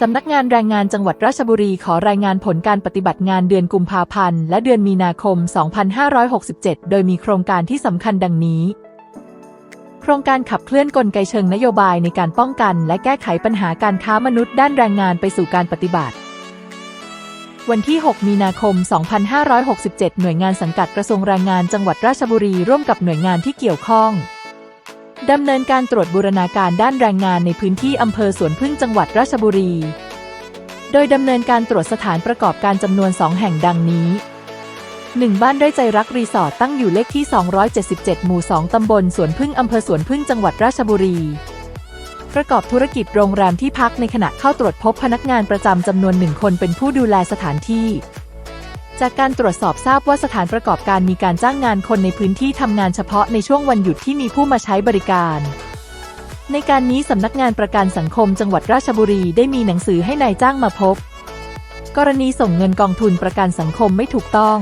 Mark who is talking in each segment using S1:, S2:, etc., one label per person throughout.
S1: สำนักงานแรงงานจังหวัดราชบุรีขอรายงานผลการปฏิบัติงานเดือนกุมภาพันธ์และเดือนมีนาคม 2567 โดยมีโครงการที่สำคัญดังนี้ โครงการขับเคลื่อนกลไกเชิงนโยบายในการป้องกัน และแก้ไขปัญหาการค้ามนุษย์ด้านแรงงานไปสู่การปฏิบัติ วันที่ 6 มีนาคม 2567 หน่วยงานสังกัดกระทรวงแรงงานจังหวัดราชบุรีร่วมกับหน่วยงานที่เกี่ยวข้อง ดำเนินการตรวจบูรณาการด้านแรงงานในพื้นที่อำเภอสวนพึ่งจังหวัดราชบุรี โดยดำเนินการตรวจสถานประกอบการจำนวน 2 แห่งดังนี้ 1. บ้านได้ใจรักรีสอร์ทตั้งอยู่เลขที่ 277 หมู่ 2 ตำบลสวนพึ่งอำเภอสวนพึ่งจังหวัดราชบุรี ประกอบธุรกิจโรงแรมที่พักในขณะเข้าตรวจพบพนักงานประจำจำนวนหนึ่งคนเป็นผู้ดูแลสถานที่ จากการตรวจสอบทราบว่าสถานประกอบการมีการจ้างงานคนในพื้นที่ทำงานเฉพาะในช่วงวันหยุดที่มีผู้มาใช้บริการ ในการนี้สำนักงานประกันสังคมจังหวัดราชบุรีได้มีหนังสือให้นายจ้างมาพบ กรณีส่งเงินกองทุนประกันสังคมไม่ถูกต้อง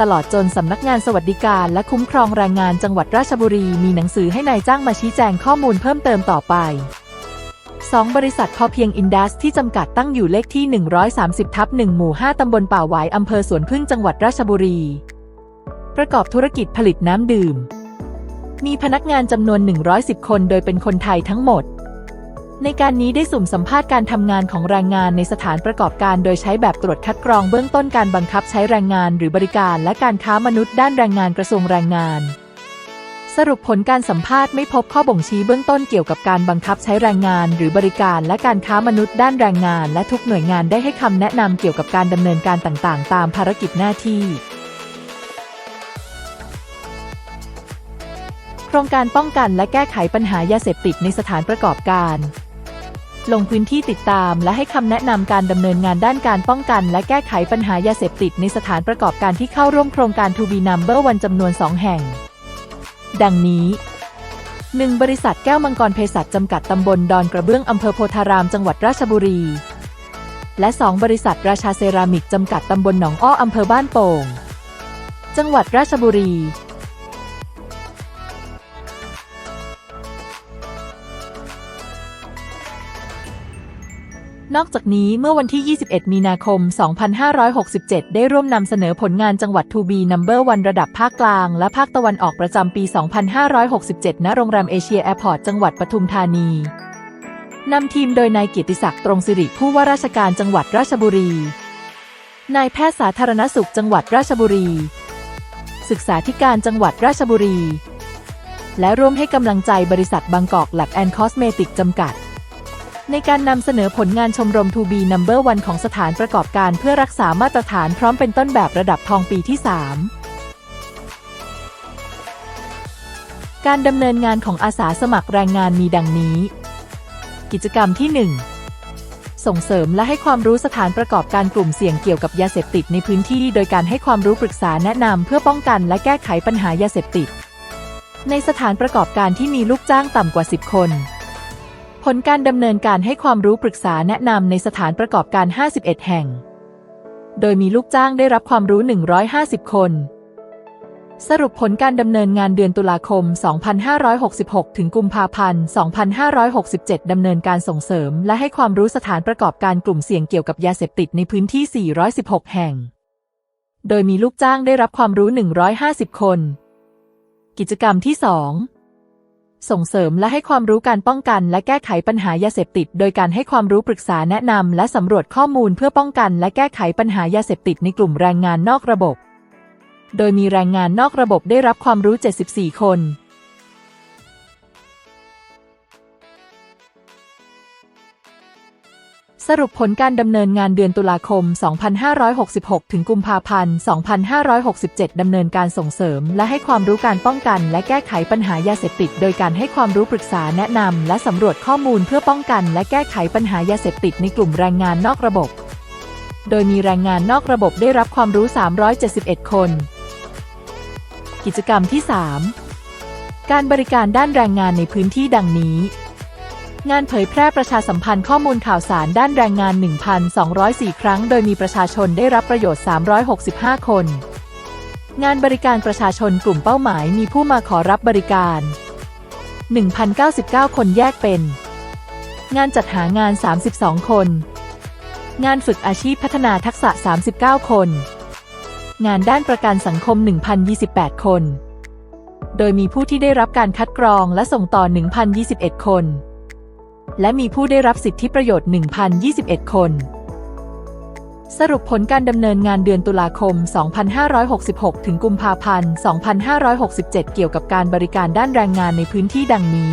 S1: ตลอดจนสำนักงานสวัสดิการและคุ้มครองแรงงานจังหวัดราชบุรีมีหนังสือให้นายจ้างมาชี้แจงข้อมูลเพิ่มเติมต่อไป 2. บริษัทพอเพียงอินดัสที่จำกัดตั้งอยู่เลขที่ 130ทับ1หมู่ 5 ตำบลป่าหวายอำเภอสวนพึ่งจังหวัดราชบุรี ประกอบธุรกิจผลิตน้ำดื่ม มีพนักงานจำนวน 110 คนโดยเป็นคนไทยทั้งหมด ในการนี้ได้สุ่มสัมภาษณ์การทำงานของแรงงานในสถานประกอบการโดยใช้แบบตรวจคัดกรองเบื้องต้นการบังคับใช้แรงงานหรือบริการและการค้ามนุษย์ด้านแรงงานกระทรวงแรงงาน สรุปผลการสัมภาษณ์ไม่พบข้อบ่งชี้เบื้องต้นเกี่ยวกับการบังคับใช้แรงงาน หรือบริการและการค้ามนุษย์ด้านแรงงาน และทุกหน่วยงานได้ให้คำแนะนำเกี่ยวกับการดำเนินการต่างๆ ตามภารกิจหน้าที่ โครงการป้องกันและแก้ไขปัญหายาเสพติดในสถานประกอบการ ลงพื้นที่ติดตามและให้คำแนะนำการดำเนินงานด้านการป้องกัน และแก้ไขปัญหายาเสพติดในสถานประกอบการที่เข้าร่วมโครงการ To Be Number One จำนวน 2 แห่ง ดังนี้ 1. บริษัทแก้วมังกรเภสัชจำกัดตำบลดอนกระเบื้องอำเภอโพธารามจังหวัดราชบุรี และ 2. บริษัทราชาเซรามิกจำกัดตำบลหนองอ้ออำเภอบ้านโป่ง จังหวัดราชบุรี นอกจากนี้เมื่อวันที่ 21 มีนาคม 2567 ได้ร่วมนำเสนอผลงานจังหวัด To Be Number One ระดับภาคกลาง และภาคตะวันออกประจำปี 2567 ณ โรงแรมเอเชียแอร์พอร์ตจังหวัดปทุมธานีนำทีมโดยนายเกียรติศักดิ์ตรงสิริผู้ว่าราชการจังหวัดราชบุรี นายแพทย์สาธารณสุขจังหวัดราชบุรี ศึกษาธิการจังหวัดราชบุรี และร่วมให้กำลังใจบริษัทบางกอกแลบแอนด์คอสเมติกจำกัด ในการนำเสนอผลงานชมรม To Be Number One ของสถานประกอบการเพื่อรักษามาตรฐานพร้อมเป็นต้นแบบระดับทองปีที่ 3 การดำเนินงานของอาสาสมัครแรงงานมีดังนี้ กิจกรรมที่ 1 ส่งเสริมและให้ความรู้สถานประกอบการกลุ่มเสี่ยงเกี่ยวกับยาเสพติดในพื้นที่ โดยการให้ความรู้ปรึกษาแนะนำเพื่อป้องกันและแก้ไขปัญหายาเสพติด ในสถานประกอบการที่มีลูกจ้างต่ำกว่า 10 คน ลการดำเนินการให้ความรู้ปรึกษาแนะนำในสถานประกอบการ 51 แห่ง โดยมีลูกจ้างได้รับความรู้ 150 คน สรุปผลการดำเนินงานเดือนตุลาคม 2566 ถึงกุมภาพันธ์ 2567 ดำเนินการส่งเสริม และให้ความรู้สถานประกอบการกลุ่มเสี่ยงเกี่ยวกับยาเสพติดในพื้นที่ 416 แห่ง โดยมีลูกจ้างได้รับความรู้ 150 คน กิจกรรมที่ 2 ส่งเสริมและให้ความรู้การป้องกันและแก้ไขปัญหายาเสพติด โดยการให้ความรู้ปรึกษาแนะนำและสำรวจข้อมูลเพื่อป้องกันและแก้ไขปัญหายาเสพติดในกลุ่มแรงงานนอกระบบ โดยมีแรงงานนอกระบบได้รับความรู้ 74 คน สรุปผลการดำเนินงานเดือนตุลาคม 2566 ถึงกุมภาพันธ์ 2567 ดำเนินการส่งเสริม และให้ความรู้การป้องกัน และแก้ไขปัญหายาเสพติด โดยการให้ความรู้ปรึกษาแนะนำและสำรวจข้อมูลเพื่อป้องกัน และแก้ไขปัญหายาเสพติดในกลุ่มแรงงานนอกระบบ โดยมีแรงงานนอกระบบได้รับความรู้ 371 คน กิจกรรมที่ 3 การบริการด้านแรงงานในพื้นที่ดังนี้ งานเผยแพร่ประชาสัมพันธ์ข้อมูลข่าวสารด้านแรงงาน 1,204 ครั้ง โดยมีประชาชนได้รับประโยชน์ 365 คน งานบริการประชาชนกลุ่มเป้าหมายมีผู้มาขอรับบริการ 1,099 คนแยกเป็น งานจัดหางาน 32 คน งานฝึกอาชีพพัฒนาทักษะ 39 คน งานด้านประกันสังคม 1,028 คน โดยมีผู้ที่ได้รับการคัดกรองและส่งต่อ 1,021 คน และมีผู้ได้รับสิทธิประโยชน์ 1,021 คน สรุปผลการดำเนินงานเดือนตุลาคม 2566 ถึงกุมภาพันธ์ 2567 เกี่ยวกับการบริการด้านแรงงานในพื้นที่ดังนี้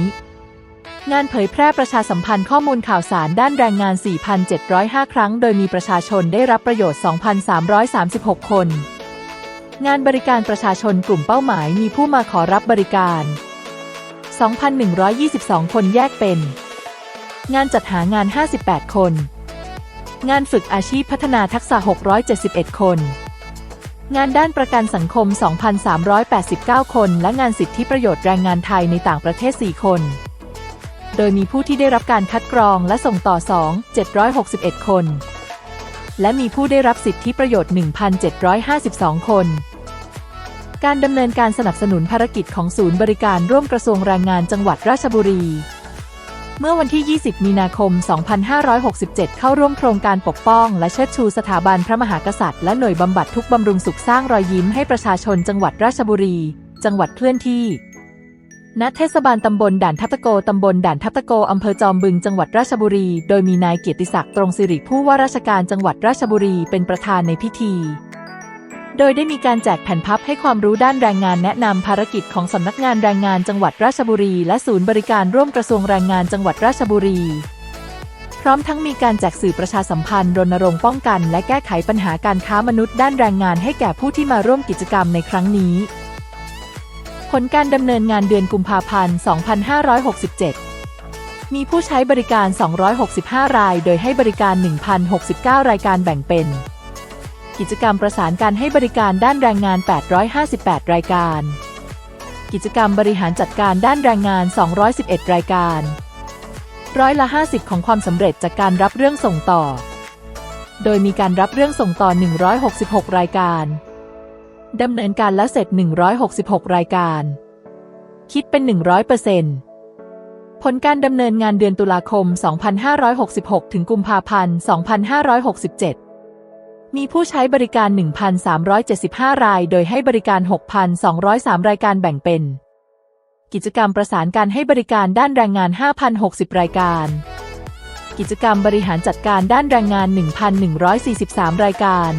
S1: งานเผยแพร่ประชาสัมพันธ์ข้อมูลข่าวสารด้านแรงงาน 4,705 ครั้ง โดยมีประชาชนได้รับประโยชน์ 2,336 คนงานบริการประชาชนกลุ่มเป้าหมายมีผู้มาขอรับบริการ 2,122 คนแยกเป็น งานจัดหางาน 58 คน งานฝึกอาชีพพัฒนาทักษะ 671 คน งานด้านประกันสังคม 2,389 คน และงานสิทธิประโยชน์แรงงานไทยในต่างประเทศ 4 คน โดยมีผู้ที่ได้รับการคัดกรองและส่งต่อ 2 761 คน และมีผู้ได้รับสิทธิประโยชน์ 1,752 คนการดำเนินการสนับสนุนภารกิจของศูนย์บริการร่วมกระทรวงแรงงานจังหวัดราชบุรี เมื่อวันที่ 20 มีนาคม 2567 เข้าร่วมโครงการปกป้อง และเชิดชูสถาบันพระมหากษัตริย์และหน่วยบำบัดทุกบำรุงสุขสร้างรอยยิ้มให้ประชาชนจังหวัดราชบุรี จังหวัดเคลื่อนที่ ณ เทศบาลตำบลด่านทับตะโก ตำบลด่านทับตะโก อำเภอจอมบึง จังหวัดราชบุรี โดยมีนายเกียรติศักดิ์ตรงสิริผู้ว่าราชการจังหวัดราชบุรีเป็นประธานในพิธี โดยได้มีการแจกแผ่นพับให้ความรู้ด้านแรงงานแนะนำภารกิจของสำนักงานแรงงานจังหวัดราชบุรี และศูนย์บริการร่วมกระทรวงแรงงานจังหวัดราชบุรี พร้อมทั้งมีการแจกสื่อประชาสัมพันธ์รณรงค์ป้องกัน และแก้ไขปัญหาการค้ามนุษย์ด้านแรงงานให้แก่ผู้ที่มาร่วมกิจกรรมในครั้งนี้ ผลการดำเนินงานเดือนกุมภาพันธ์ 2567มีผู้ใช้บริการ 265 ราย โดยให้บริการ 1,069 รายการแบ่งเป็น กิจกรรมประสานการให้บริการด้านแรงงาน 858 รายการ กิจกรรมบริหารจัดการด้านแรงงาน 211 รายการ ร้อยละ 50 ของความสำเร็จจากการรับเรื่องส่งต่อ โดยมีการรับเรื่องส่งต่อ 166 รายการดำเนินการและเสร็จ 166 รายการ คิดเป็น 100%ผลการดำเนินงานเดือนตุลาคม 2566 ถึงกุมภาพันธ์ 2567 มีผู้ใช้บริการ 1,375 ราย โดยให้บริการ 6,203 รายการแบ่งเป็น กิจกรรมประสานการให้บริการด้านแรงงาน 5,060 รายการ กิจกรรมบริหารจัดการด้านแรงงาน 1,143 รายการ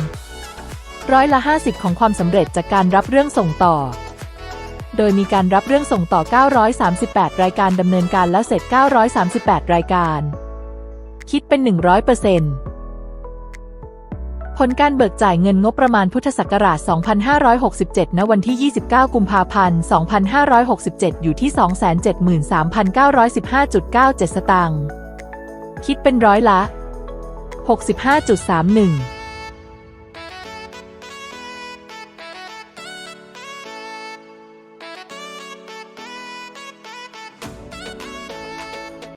S1: ร้อยละ 50 ของความสำเร็จจากการรับเรื่องส่งต่อ โดยมีการรับเรื่องส่งต่อ 938 รายการดำเนินการและเสร็จ 938 รายการ คิดเป็น 100% ผลการเบิกจ่ายเงินงบประมาณพุทธศักราช 2567 ณ วันที่ 29 กุมภาพันธ์ 2567 อยู่ที่ 273,915.97 สตางค์ คิดเป็นร้อยละ 65.31